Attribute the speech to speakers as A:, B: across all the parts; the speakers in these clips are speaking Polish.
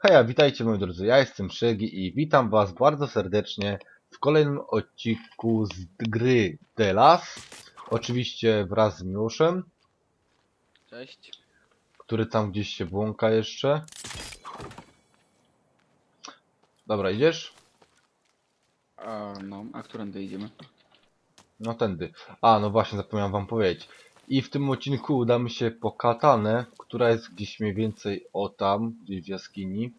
A: Heja, witajcie moi drodzy, ja jestem Szygi i witam was bardzo serdecznie w kolejnym odcinku z gry The Last. Oczywiście wraz z Miłoszem,
B: Cześć.
A: który tam gdzieś się błąka jeszcze. Dobra, idziesz?
B: A, no, a którędy idziemy?
A: No tędy. A, no właśnie, zapomniałem wam powiedzieć. I w tym odcinku udamy się po katanę, która jest gdzieś mniej więcej o tam, gdzieś w jaskini.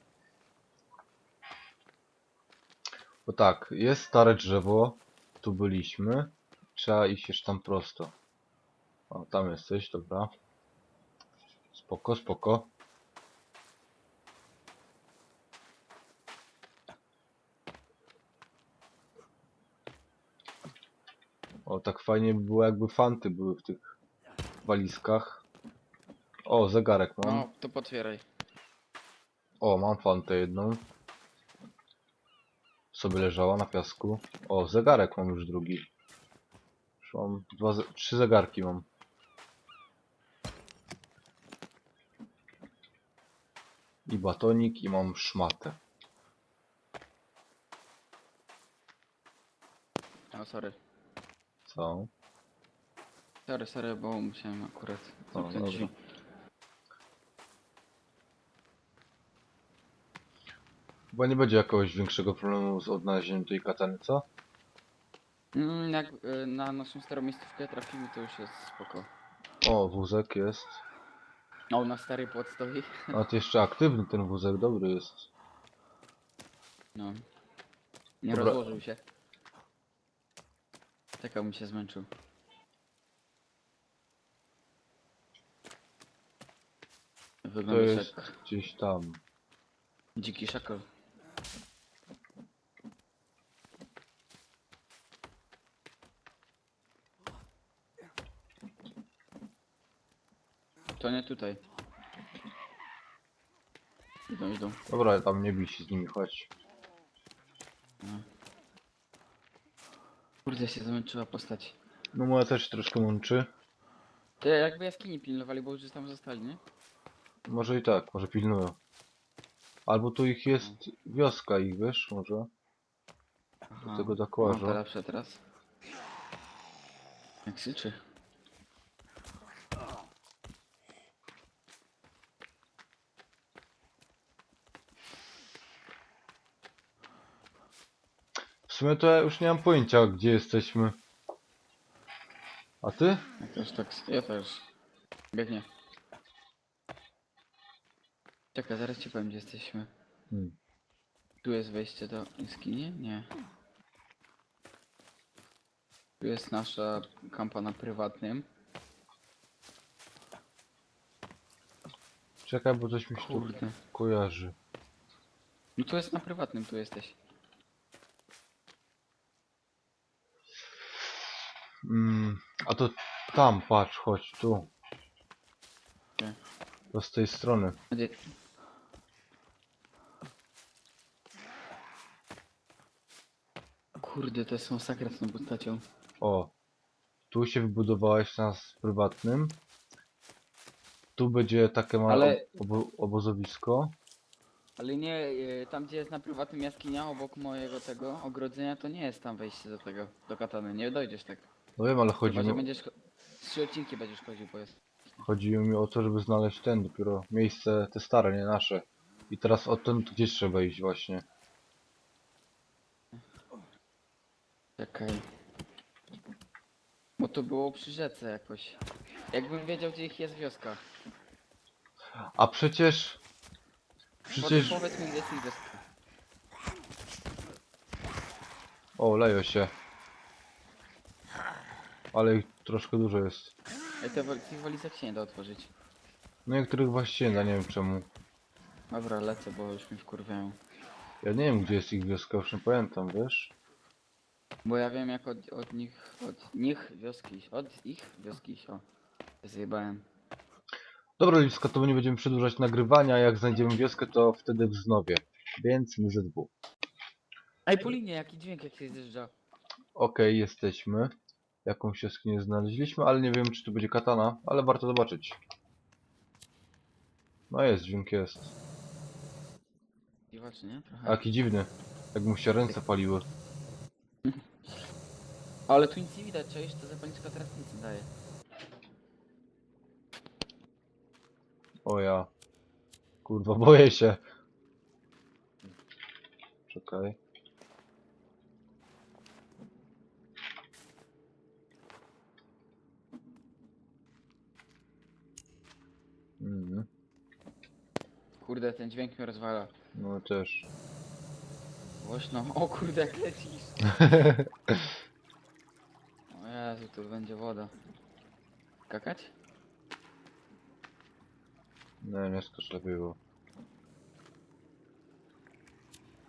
A: Bo tak, jest stare drzewo, tu byliśmy. Trzeba iść jeszcze tam prosto. O, tam jesteś, dobra. Spoko, spoko. O, tak fajnie by było, jakby fanty były w tych walizkach. O, zegarek mam.
B: No, to potwieraj.
A: O, mam fantę jedną. Sobie leżała na piasku. O, zegarek mam już drugi. Już mam dwa, ze- trzy zegarki mam. I batonik i mam szmatę.
B: O, sorry.
A: Co?
B: Sorry, sorry, bo musiałem akurat
A: O,
B: zamknąć
A: dobra.
B: drzwi.
A: Chyba nie będzie jakiegoś większego problemu z odnalezieniem tej katany, co?
B: Mm, jak y, na naszą starą miejscówkę trafimy, to już jest spoko.
A: O, wózek jest.
B: O, na stary płot stoi.
A: A to jeszcze aktywny ten wózek, dobry jest.
B: No. Nie
A: Dobra.
B: rozłożył się. Czekał mi się zmęczył.
A: To
B: Wygląda
A: jest
B: jak
A: gdzieś tam.
B: dziki szakal. To nie tutaj. Idą, idą.
A: Dobra, tam nie bij się z nimi, chodź.
B: Kurde się zamęczyła postać.
A: No moja też się troszkę mączy.
B: Ty jakby jaskini pilnowali, bo już tam zostali, nie?
A: Może i tak, może pilnują. Albo tu ich jest wioska ich, wiesz, może.
B: Aha.
A: tego
B: No,
A: uważam.
B: to lepsze teraz. Jak krzyczy.
A: W sumie to ja już nie mam pojęcia, gdzie jesteśmy. A ty?
B: Ja też tak, ja też. Biegnie. Czekaj, zaraz ci powiem, gdzie jesteśmy.
A: Hmm.
B: Tu jest wejście do jaskini? Nie. Tu jest nasza kampa na prywatnym.
A: Czekaj, bo coś mi się tu
B: Kurde.
A: kojarzy.
B: No tu jest na prywatnym, tu jesteś.
A: Mm, a to tam, patrz, chodź, tu.
B: Gdzie?
A: To z tej strony.
B: Gdzie? Kurde, to jest masakra z tą postacią.
A: O. Tu się wybudowałeś na z prywatnym. Tu będzie takie małe
B: Ale-
A: obo obozowisko.
B: Ale nie, e, tam gdzie jest na prywatnym jaskinia obok mojego tego ogrodzenia, to nie jest tam wejście do tego, do katany, nie dojdziesz tak.
A: No wiem, ale
B: Chyba,
A: chodzi
B: że
A: mi,
B: będziesz, cho- trzy odcinki będziesz chodził, bo jest.
A: chodziło mi o to, żeby znaleźć ten dopiero miejsce, te stare, nie nasze. I teraz odtąd gdzieś trzeba iść właśnie.
B: Czekaj. Bo to było przy rzece jakoś. Jakbym wiedział, gdzie ich jest wioska.
A: A przecież...
B: Przecież... Powiedz mi, gdzie jest ich wioska.
A: O, leją się. Ale ich troszkę dużo jest.
B: Ej, te, wal- tych walizek się nie da otworzyć.
A: No niektórych właściwie nie da, nie wiem czemu.
B: Dobra, lecę, bo już mi wkurwiają.
A: Ja nie wiem gdzie jest ich wioska, już nie pamiętam, wiesz?
B: Bo ja wiem jak od, od nich, od nich wioski, od ich wioski, o. Zjebałem.
A: Dobra, Liska, to my nie będziemy przedłużać nagrywania, jak znajdziemy wioskę, to wtedy wznowię. Więc my ZW.
B: Ej, po linie, jaki dźwięk jak się zjeżdża.
A: Okej, jesteśmy. Jakąś jaskinię znaleźliśmy, ale nie wiem czy tu będzie katana, ale warto zobaczyć. No jest, dźwięk jest.
B: poszukiwacz, nie? Trochę.
A: Jaki dziwny. Jak mu się ręce paliły.
B: Ale tu nic nie widać, czaisz? To zapalniczka teraz nic nie daje.
A: O ja. Kurwa, boję się. Czekaj. Mhm.
B: Kurde, ten dźwięk mnie rozwala.
A: No też.
B: Głośno. O kurde, jak lecisz. Jezu, tu będzie woda. Kakać?
A: Skocz lepiej było.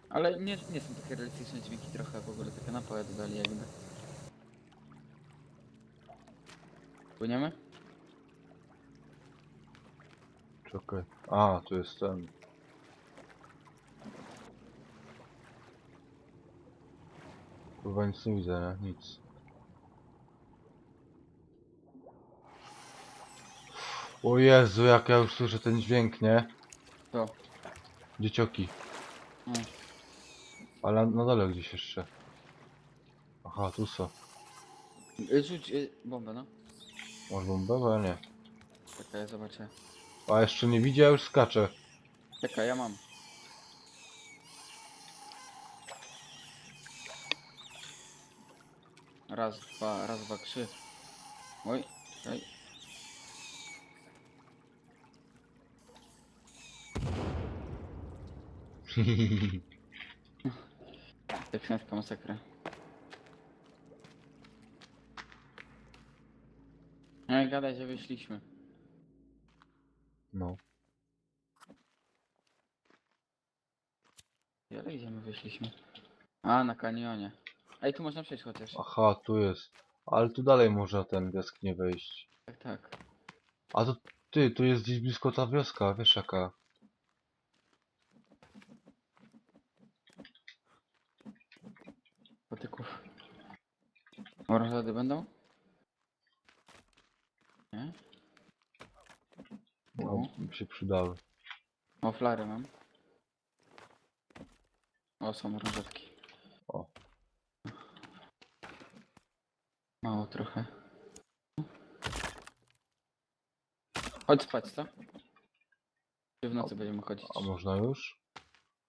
B: Ale nie, nie są takie realistyczne dźwięki trochę, w ogóle takie napoje dodali jakby. Płyniemy?
A: Czekaj. A, tu jest ten. Chyba nic nie widzę, nie? Nic. O Jezu, jak ja już słyszę ten dźwięk, nie?
B: To.
A: Dziecioki.
B: Mm.
A: Ale na dole gdzieś jeszcze. Aha, tu są.
B: Y, Rzuć y, bombę, no.
A: Masz bombę? Nie.
B: Czekaj, ja zobaczę.
A: A jeszcze nie widzi, a już skacze.
B: Czekaj, ja mam. Raz, dwa, raz, dwa, trzy. Oj, czekaj. Teksańska masakra. No i gadaj, że wyszliśmy.
A: No.
B: Ale gdzie my wyszliśmy? A, na kanionie. Ej, tu można przejść chociaż.
A: Aha, tu jest. Ale tu dalej można ten wiosk nie wejść.
B: Tak, tak.
A: A to ty, tu jest gdzieś blisko ta wioska, wiesz jaka.
B: Patyków. Orlady będą? Nie?
A: No, by się przydały.
B: O, flary mam. O, są różewki.
A: O.
B: Mało trochę. Chodź spać, co? Czy w nocy będziemy chodzić?
A: A można już?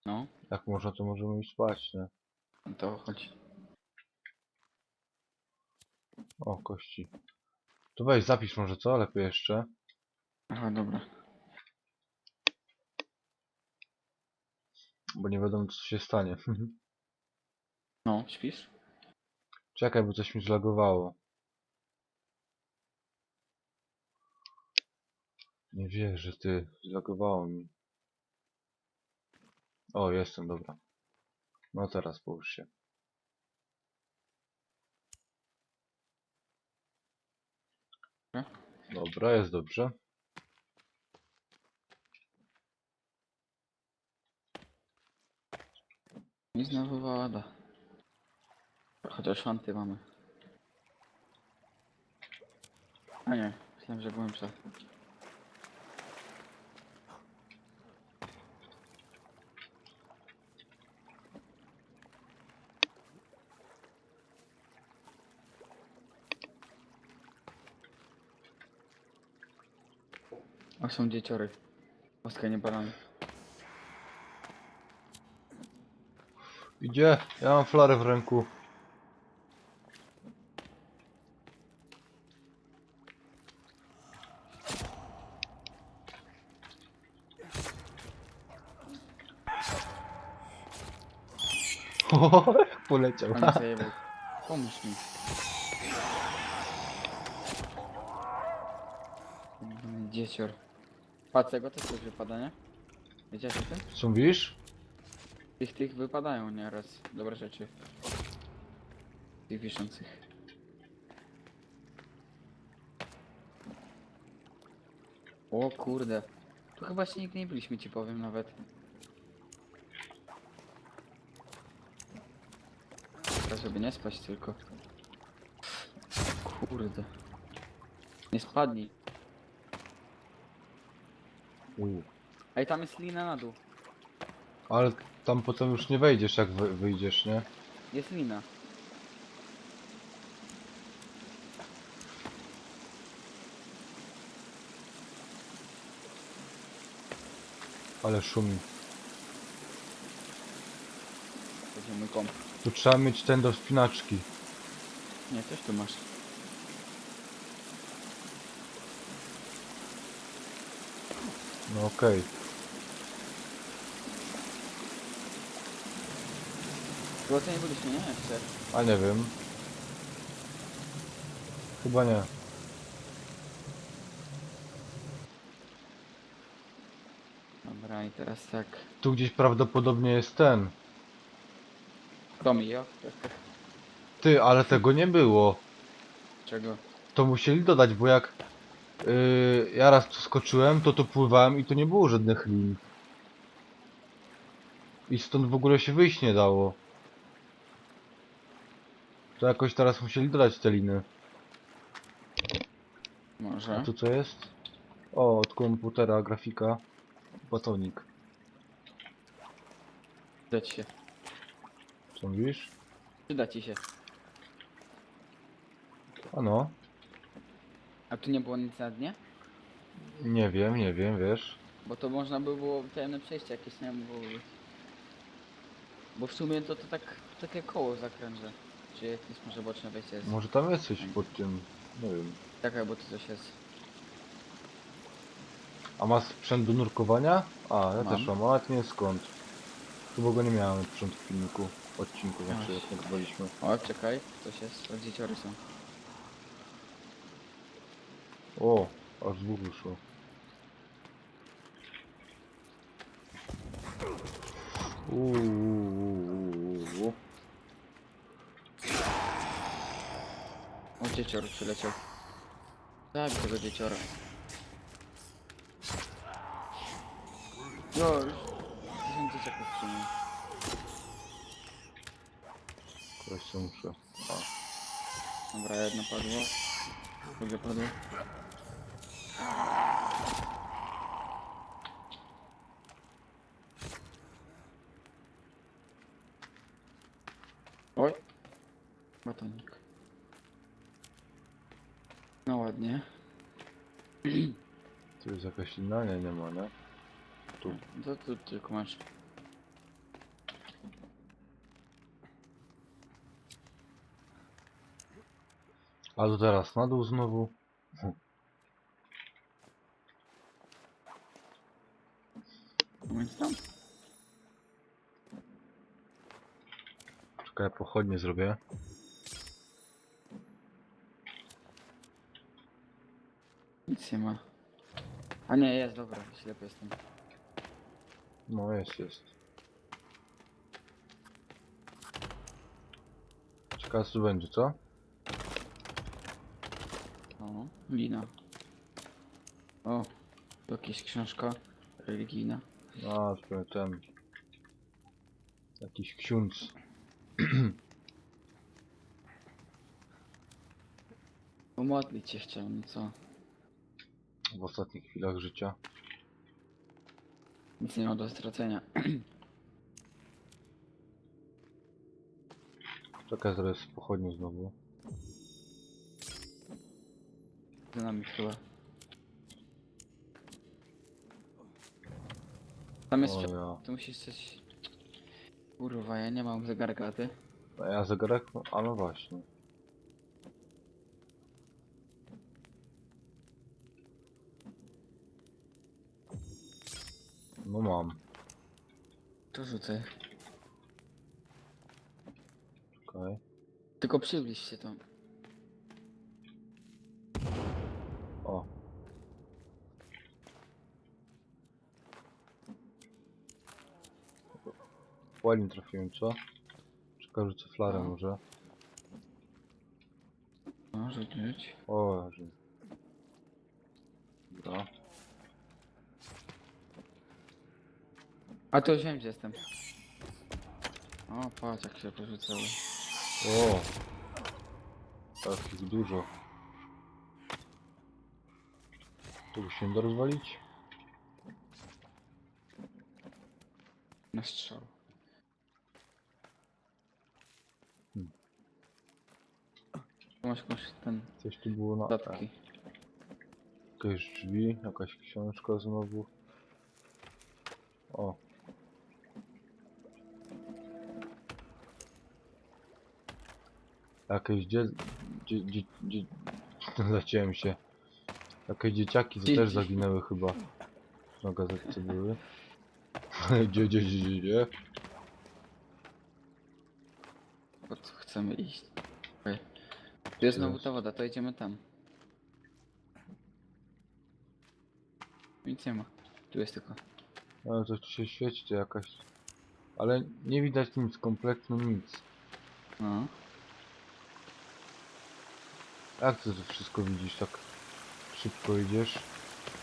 B: No,
A: Jak można, to możemy iść spać, nie?
B: no to chodź.
A: O, kości. To weź, zapisz może co? Lepiej jeszcze.
B: Aha, dobra.
A: Bo nie wiadomo co się stanie.
B: No, śpisz?
A: Czekaj, bo coś mi zlagowało. Nie wierzę, ty. Zlagowało mi. O, jestem, dobra. No teraz połóż się.
B: Dobra.
A: Jest dobrze.
B: I znowu woda. Chociaż fanty mamy. A nie, myślałem, że głębsza. O, są dzieciory. Łaska nie balami.
A: Idzie? Ja mam flarę w ręku. O, poleciał.
B: Pan zajebał. Pomóż mi. Dziecior. Patrz, tego też coś wypada, nie? Wiedziałeś o tym?
A: Co mówisz?
B: Tych, tych wypadają nieraz dobre rzeczy. Tych wiszących. O kurde. Tu chyba się nigdy nie byliśmy, ci powiem nawet. Teraz żeby nie spać tylko. Kurde. Nie spadnij.
A: U,
B: Ej, tam jest lina na dół.
A: Ale tam potem już nie wejdziesz jak wy, wyjdziesz, nie?
B: Jest lina.
A: Ale szumi.
B: Będzie mój komp.
A: Tu trzeba mieć ten do spinaczki.
B: Nie, coś tu masz.
A: No okej.
B: Chyba to nie byliśmy, nie? Jeszcze.
A: A nie wiem. Chyba nie.
B: Dobra, i teraz tak.
A: Tu gdzieś prawdopodobnie jest ten.
B: Tomi, jo?
A: Ty, ale tego nie było.
B: Czego?
A: To musieli dodać, bo jak yy, ja raz tu skoczyłem, to tu pływałem i to nie było żadnych lin. I stąd w ogóle się wyjść nie dało. To jakoś teraz musieli dodać te liny. A
B: Może.
A: tu co jest? O, od komputera grafika. Batonik.
B: Przyda ci się.
A: Co mówisz?
B: Przyda ci się.
A: Ano.
B: A tu nie było nic na dnie?
A: Nie wiem, nie wiem, wiesz.
B: Bo to można by było tajemne przejście jakieś, nie wiem, bo... Bo w sumie to, to tak takie koło zakrężę. Czy jakieś może boczne wejście jest?
A: Może tam jest coś pod tym. Nie wiem.
B: Czekaj, bo tu coś jest.
A: A masz sprzęt do nurkowania? A, ja
B: Mam.
A: też mam, ale to nie skąd. Chyba go nie miałem na początku filmiku. Odcinku, znaczy jak nagrywaliśmy.
B: O, czekaj, coś jest. O, dzieciory są.
A: O, aż dwóch wyszło. Uuu.
B: O, dziecior przyleciał. Zabij tego dzieciora. No, już. Tysiąc dzieciaków w sumie.
A: Kogoś co
B: Drugie padło. Oj. Batonik. No ładnie.
A: tu jest jakaś inna? Nie, nie ma, nie? Tu.
B: To tu tylko masz.
A: A to teraz na dół znowu.
B: Moment tam.
A: Czekaj, pochodnie zrobię.
B: Nic nie ma. A nie, jest, dobra, ślepy jestem.
A: No jest, jest. Ciekawe co tu będzie, co?
B: O, lina. O, tu jakaś książka religijna.
A: A, to ten... Jakiś ksiądz.
B: Pomodlić się chciał, no co?
A: w ostatnich chwilach życia.
B: Nic nie ma do stracenia.
A: Czekaj, zaraz z pochodnią znowu.
B: Dynamit chyba. Tam jest...
A: O ja.
B: Tu musisz coś... Kurwa, ja nie mam zegarka, a ty?
A: A ja zegarek? A no właśnie. No mam.
B: To rzucę.
A: Czekaj.
B: Tylko przybliż się tam.
A: O. Ładnie trafiłem, co? Czekaj, rzucę flarę
B: No.
A: może.
B: No, rzucić.
A: O, że... Dobra.
B: A to już wiem, gdzie jestem. O, patrz jak się porzucały.
A: O! Takich dużo. Tu się nie da rozwalić?
B: Na strzał.
A: Hmm.
B: Tu Masz jakąś ten
A: Coś tu było na...
B: dodatki.
A: Jakieś drzwi, jakaś książka znowu. O. Jakieś dzie... dzie... dzie... dzie... Zaciąłem się. Jakieś dzieciaki co też zaginęły chyba. Na gazetce były. Gdzie, gdzie, gdzie, gdzie, gdzie?
B: Po co chcemy iść? Okej. Tu jest znowu ta woda, to idziemy tam. Nic nie ma. Tu jest tylko.
A: Ale coś tu się świeci, to jakaś... Ale nie widać nic, kompletnie nic.
B: No.
A: Jak ty to wszystko widzisz, tak szybko idziesz?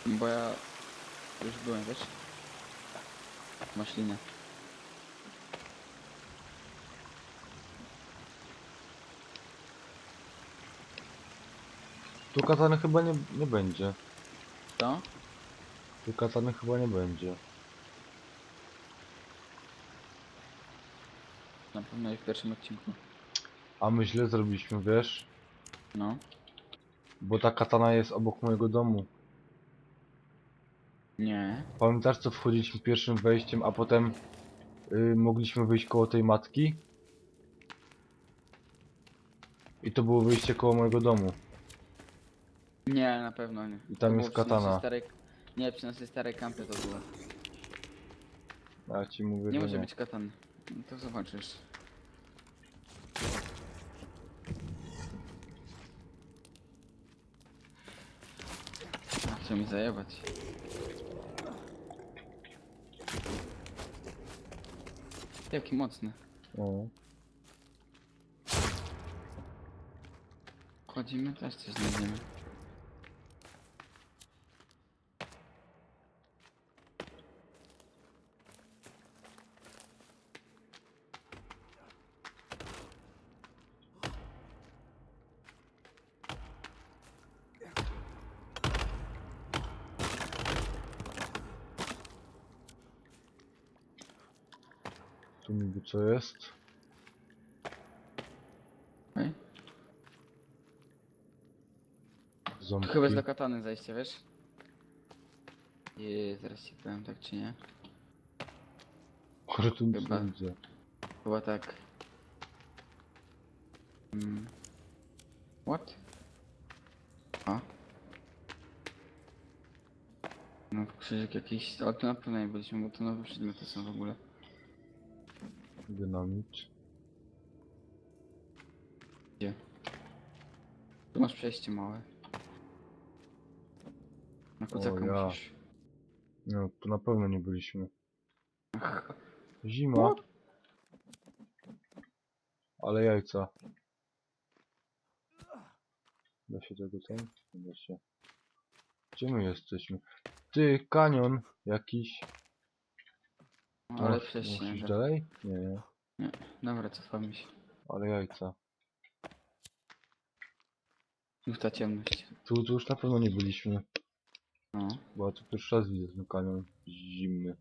B: Bo ja już byłem, wiesz? Masz
A: Tu katany chyba nie, nie będzie.
B: To?
A: Tu katany chyba nie będzie.
B: Na pewno i w pierwszym odcinku.
A: A my źle zrobiliśmy, wiesz?
B: No.
A: Bo ta katana jest obok mojego domu.
B: Nie.
A: Pamiętasz co wchodziliśmy pierwszym wejściem, a potem y, mogliśmy wyjść koło tej matki? I to było wyjście koło mojego domu.
B: Nie, na pewno nie.
A: I tam
B: To
A: jest
B: było przy naszej
A: katana.
B: Starej... Nie, przy naszej starej kampie to było.
A: Ja ci mówię,
B: Nie
A: że
B: może
A: nie.
B: być katany. No to zobaczysz. A, mi zajebać. Jaki mocny.
A: O.
B: Chodzimy, też coś znajdziemy.
A: Co jest? Ząbki.
B: Tu chyba jest do katany zajście, wiesz? I zaraz ci powiem tak czy nie.
A: Kurde, tu nic
B: Chyba.
A: nie widzę.
B: Chyba tak. Mm. What? A? No krzyżyk jakiś, ale to na pewno nie byliśmy, bo to nowe przedmioty są w ogóle.
A: Dynamit.
B: Gdzie? Tu masz przejście małe. Na kucaka
A: ja.
B: musisz.
A: No, tu na pewno nie byliśmy.
B: Ach,
A: Zima. Ale jajca. Da się tego tam? Nie Da się. Gdzie my jesteśmy? Ty, kanion jakiś.
B: No, ale
A: Masz-
B: przejście
A: masz
B: nie
A: dalej? Nie, nie.
B: Dobra, cofamy się.
A: Ale jajca.
B: Już ta ciemność.
A: Tu, tu już na pewno nie byliśmy.
B: No.
A: Bo ja tu pierwszy raz widzę ten kanion zimny.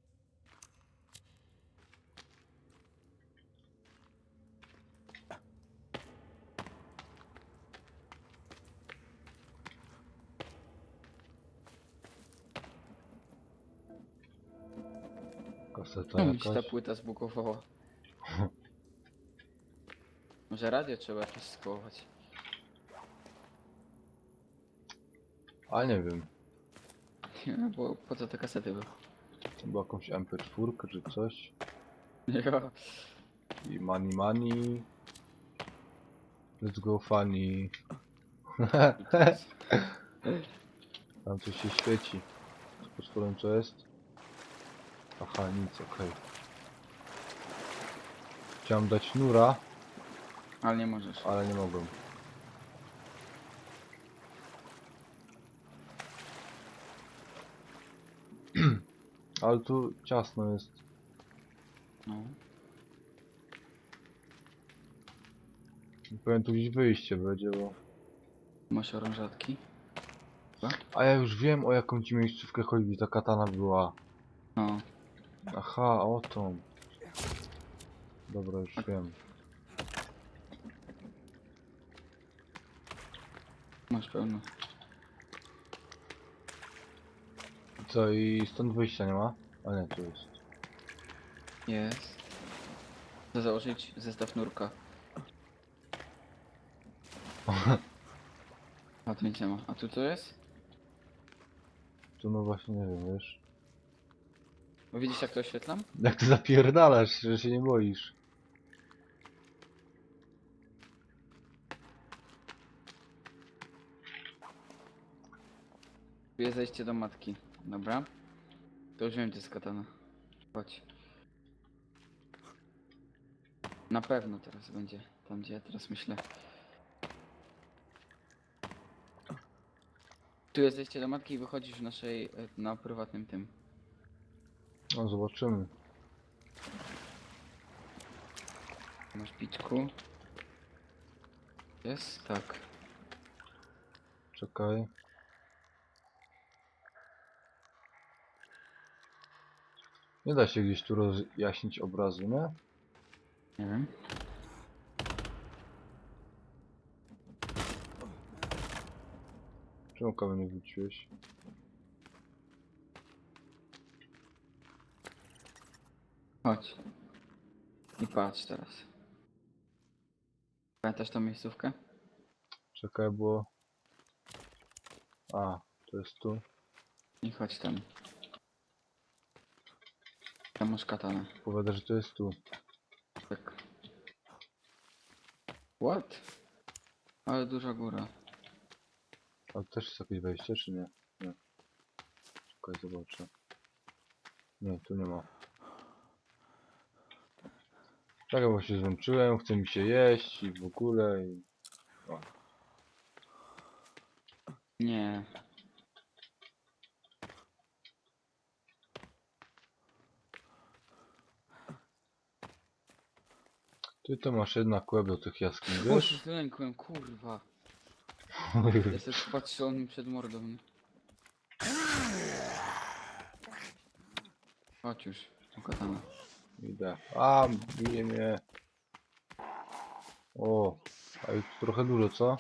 A: Kaseta
B: Czemu mi się ta płyta zbugowała? Może radio trzeba jakieś skołować.
A: A nie wiem.
B: Nie wiem, bo po co te kasety były?
A: Chyba jakąś MP4 czy coś.
B: Jo.
A: I money money. Let's go funny. Tam coś się świeci. Z potworem co jest? Aha, nic, okej. Chciałem dać nura,
B: Ale nie możesz.
A: ale nie mogłem. ale tu ciasno jest.
B: No.
A: Powiem tu gdzieś wyjście będzie, bo...
B: Masz orężatki?
A: A ja już wiem o jaką ci miejscówkę chodzi, ta katana była.
B: No.
A: Aha, o tą. Dobra, już wiem.
B: Masz pełno.
A: Co i stąd wyjścia nie ma? A nie, tu jest.
B: Jest. Chcę założyć zestaw nurka. A tu nic nie ma. A tu co jest?
A: Tu no właśnie nie wiem, wiesz.
B: Bo widzisz jak to oświetlam?
A: Jak ty zapierdalasz, że się nie boisz.
B: Tu jest zejście do matki. Dobra. To już wiem gdzie jest katana. Chodź. Na pewno teraz będzie. Tam gdzie ja teraz myślę. Tu jest zejście do matki i wychodzisz w naszej, e, na prywatnym tym.
A: No zobaczymy.
B: Szpiczku. Jest? Tak.
A: Czekaj. Nie da się gdzieś tu rozjaśnić obrazu, nie?
B: Nie wiem.
A: Czemu kamień nie wróciłeś?
B: Chodź. I patrz teraz. Pamiętasz tą miejscówkę?
A: Czekaj, bo... A, to jest tu.
B: I chodź tam. Tam masz katanę.
A: Powiada, że to jest tu.
B: Tak. What? Ale duża góra.
A: Ale też jest jakieś wejście, czy nie? Nie. Czekaj, zobaczę. Nie, tu nie ma. Czekaj, bo się zmęczyłem, chce mi się jeść i w ogóle i...
B: Nie.
A: Ty to masz jednak łeb do tych jaskiń,
B: Boże,
A: wiesz?
B: zlękłem, kurwa. Ja sobie patrzę, on mi przed mordą. nie? Chodź już, tą katanę.
A: Idę. A, bije mnie. O, a ich trochę dużo, co?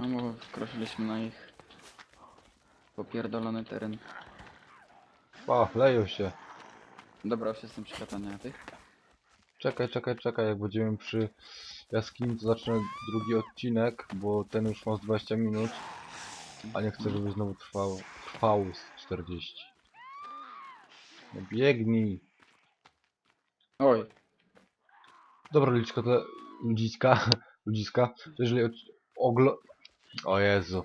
B: No bo wkroczyliśmy na ich popierdolony teren.
A: A, leją się.
B: Dobra, już jestem przy katanie, a ty?
A: Czekaj, czekaj, czekaj, jak będziemy przy jaskini, to zacznę drugi odcinek, bo ten już ma z 20 minut, a nie chcę, żeby znowu trwał, trwał z 40. No biegnij.
B: Oj,
A: Dobra, ludziska, to ludziska, ludziska, jeżeli od, oglo... O Jezu.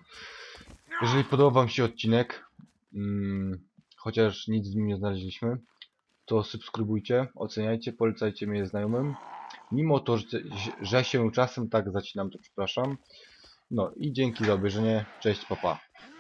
A: Jeżeli podobał wam się odcinek, mm, chociaż nic z nim nie znaleźliśmy, to subskrybujcie, oceniajcie, polecajcie mnie znajomym. Mimo to, że, że się czasem tak zacinam, to przepraszam. No i dzięki za obejrzenie. Cześć, papa. Pa.